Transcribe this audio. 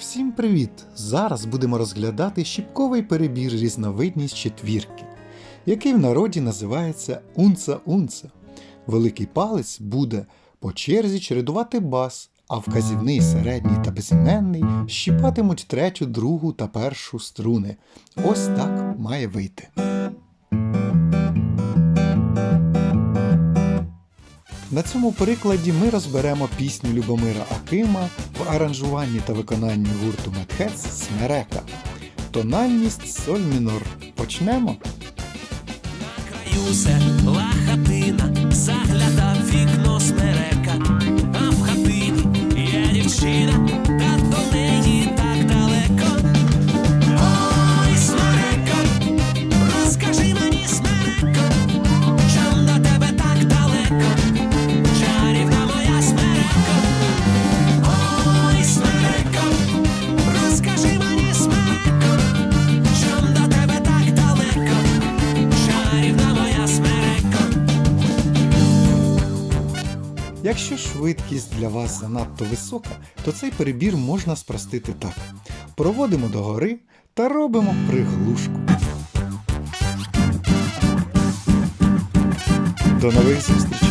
Всім привіт! Зараз будемо розглядати щіпковий перебір різновидність четвірки, який в народі називається унца-унца. Великий палець буде по черзі чередувати бас, а вказівний, середній та безіменний щіпатимуть третю, другу та першу струни. Ось так має вийти. На цьому прикладі ми розберемо пісню Любомира Акима в аранжуванні та виконанні гурту Медхец Смерека. Тональність соль мінор. Почнемо. краю Якщо швидкість для вас занадто висока, то цей перебір можна спростити так. Проводимо догори та робимо приглушку. До нових зустрічей!